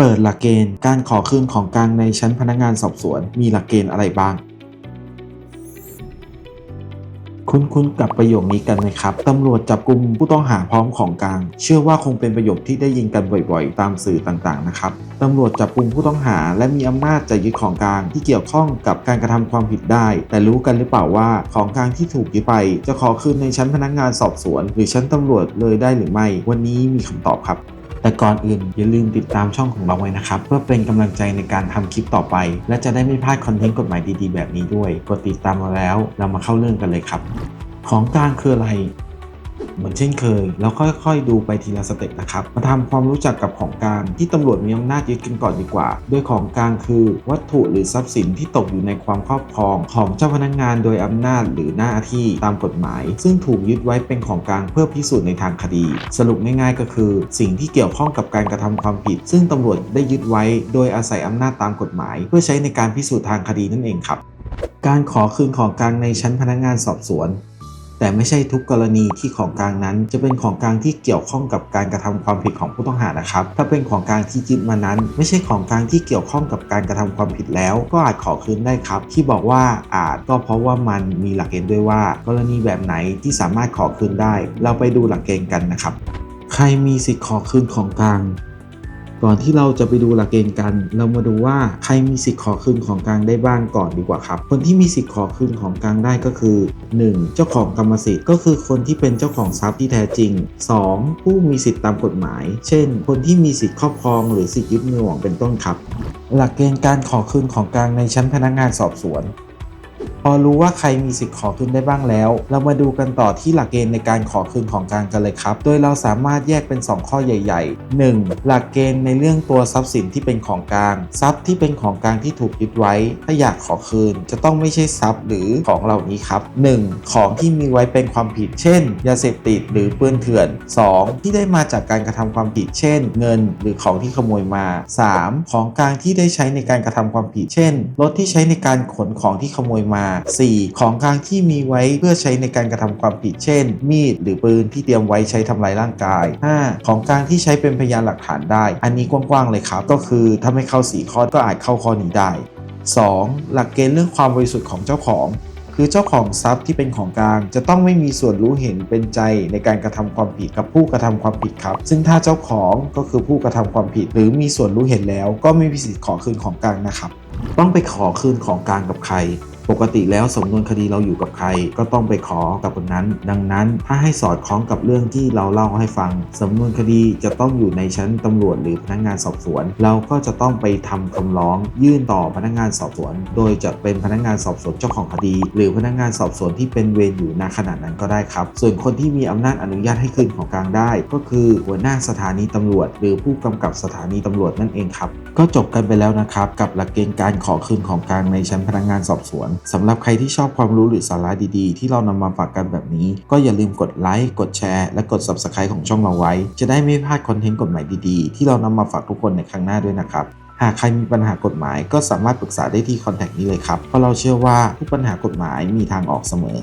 เปิดหลักเกณฑ์การขอคืนของกลางในชั้นพนักงานสอบสวนมีหลักเกณฑ์อะไรบ้าง คุ้นๆกับประโยคนี้กันไหมครับตำรวจจับกลุ่มผู้ต้องหาพร้อมของกลาง เชื่อว่าคงเป็นประโยคที่ได้ยินกันบ่อยๆ ตามสื่อต่างๆนะครับตำรวจจับกลุ่มผู้ต้องหา และมีอำนาจจะยึดของกลางที่เกี่ยวข้องกับการกระทำความผิดได้ แต่รู้กันหรือเปล่าว่าของกลางที่ถูกยึดไป จะขอคืนในชั้นพนักงานสอบสวน หรือชั้นตำรวจเลยได้หรือไม่ วันนี้มีคำตอบครับ แต่ก่อนอื่นอย่าลืมติดตามช่องของเราไว้นะครับ เพื่อเป็นกำลังใจในการทำคลิปต่อไป และจะได้ไม่พลาดคอนเทนต์กฎหมายดีๆแบบนี้ด้วย กดติดตามมาแล้ว เรามาเข้าเรื่องกันเลยครับ ของกลางคืออะไร เหมือนเช่นเคย แล้วค่อยๆ ดูไปทีละสเต็ปนะครับ มาทำความรู้จักกับของกลางที่ตำรวจมีอำนาจยึดกันก่อนดีกว่า โดยของกลางคือ วัตถุหรือทรัพย์สินที่ตกอยู่ในความครอบครองของเจ้าพนักงานโดยอำนาจหรือหน้าที่ตามกฎหมาย ซึ่งถูกยึดไว้เป็นของกลางเพื่อพิสูจน์ในทางคดี สรุปง่ายๆ ก็คือ สิ่งที่เกี่ยวข้องกับการกระทำความผิด ซึ่งตำรวจได้ยึดไว้ โดยอาศัยอำนาจตามกฎหมาย เพื่อใช้ในการพิสูจน์ทางคดีนั่นเองครับ การขอคืนของกลางในชั้นพนักงานสอบสวน แต่ไม่ใช่ทุกกรณีที่ของกลางนั้น จะเป็นของกลางที่เกี่ยวข้องกับการกระทำความผิดของผู้ต้องหานะครับ ถ้าเป็นของกลางที่ยึดมานั้น ไม่ใช่ของกลางที่เกี่ยวข้องกับการกระทำความผิดแล้ว ก็อาจขอคืนได้ครับ ที่บอกว่าอาจก็เพราะว่ามันมีหลักเกณฑ์ด้วยว่า กรณีแบบไหนที่สามารถขอคืนได้ เราไปดูหลักเกณฑ์กันนะครับ ใครมีสิทธิ์ขอคืนของกลาง ก่อนที่เราจะไปดูหลักเกณฑ์กัน เรามาดูว่าใครมีสิทธิ์ขอคืนของกลางได้บ้างก่อนดีกว่าครับ คนที่มีสิทธิ์ขอคืนของกลางได้ก็คือ 1. เจ้าของกรรมสิทธิ์ก็คือคนที่เป็นเจ้าของทรัพย์ที่แท้จริง 2. ผู้มีสิทธิ์ตามกฎหมาย เช่น คนที่มีสิทธิ์ครอบครองหรือสิทธิ์ยึดมือหวงเป็นต้นครับ หลักเกณฑ์การขอคืนของกลางในชั้นพนักงานสอบสวน อรู้ว่าใครมีสิทธิ์ขอคืนได้บ้างแล้ว เรามาดูกันต่อที่หลักเกณฑ์ในการขอคืนของกลางกันเลยครับ โดยเราสามารถแยกเป็น 2 ข้อใหญ่ๆ 1. หลักเกณฑ์ในเรื่องตัวทรัพย์สินที่เป็นของกลาง ทรัพย์ที่เป็นของกลางที่ถูกยึดไว้ ถ้าอยากขอคืน จะต้องไม่ใช่ทรัพย์หรือของเหล่านี้ครับ 1. ของที่มีไว้เป็นความผิด เช่น ยาเสพติดหรือปืนเถื่อน 2. ที่ได้มาจากการกระทำความผิด เช่น เงิน หรือของที่ขโมยมา 3. ของกลางที่ได้ใช้ในการกระทำความผิด เช่น รถที่ใช้ในการขนของที่ขโมยมา 4. ของกลางที่มีไว้เพื่อใช้ในการกระทำความผิด เช่น มีดหรือปืนที่เตรียมไว้ใช้ทำลายร่างกาย 5. ของกลางที่ใช้เป็นพยานหลักฐานได้ อันนี้กว้างๆเลยครับ ก็คือถ้าไม่เข้า 4 ข้อก็อาจเข้าข้อนี้ได้ 2. หลักเกณฑ์เรื่องความบริสุทธิ์ของเจ้าของคือเจ้าของทรัพย์ที่เป็นของกลางจะต้องไม่มีส่วนรู้เห็นเป็นใจในการกระทำความผิดกับผู้กระทำความผิดครับ ซึ่งถ้าเจ้าของก็คือผู้กระทำความผิด หรือมีส่วนรู้เห็นแล้ว ก็ไม่มีสิทธิ์ขอคืนของกลางนะครับ ต้องไปขอคืนของกลางกับใคร ปกติแล้วสำนวนคดีเราอยู่กับใคร ก็ต้องไปขอกับคนนั้น ดังนั้นถ้าให้สอดคล้องกับเรื่องที่เราเล่าให้ฟังสำนวนคดีจะต้องอยู่ในชั้นตำรวจหรือพนักงานสอบสวน เราก็จะต้องไปทำคำร้อง ยื่นต่อพนักงานสอบสวน โดยจะเป็นพนักงานสอบสวนเจ้าของคดี หรือพนักงานสอบสวนที่เป็นเวรอยู่ณขณะนั้นก็ได้ครับ ส่วนคนที่มีอำนาจอนุญาตให้คืนของกลางได้ ก็คือหัวหน้าสถานีตำรวจ หรือผู้กำกับสถานีตำรวจนั่นเองครับก็จบกันไปแล้วนะครับกับหลักเกณฑ์การขอคืนของกลางในชั้นพนักงานสอบสวนสำหรับใครที่ชอบความรู้หรือสาระดีๆ ที่เรานำมาฝากกันแบบนี้ ก็อย่าลืมกดไลค์กดแชร์และกด Subscribe ของช่องเราไว้ จะได้ไม่พลาดคอนเทนต์กฎหมายดีๆ ที่เรานำมาฝากทุกคนในครั้งหน้าด้วยนะครับหากใครมีปัญหากฎหมายก็สามารถปรึกษาได้ที่คอนแทคนี้เลยครับ เพราะเราเชื่อว่าทุกปัญหากฎหมายมีทางออกเสมอ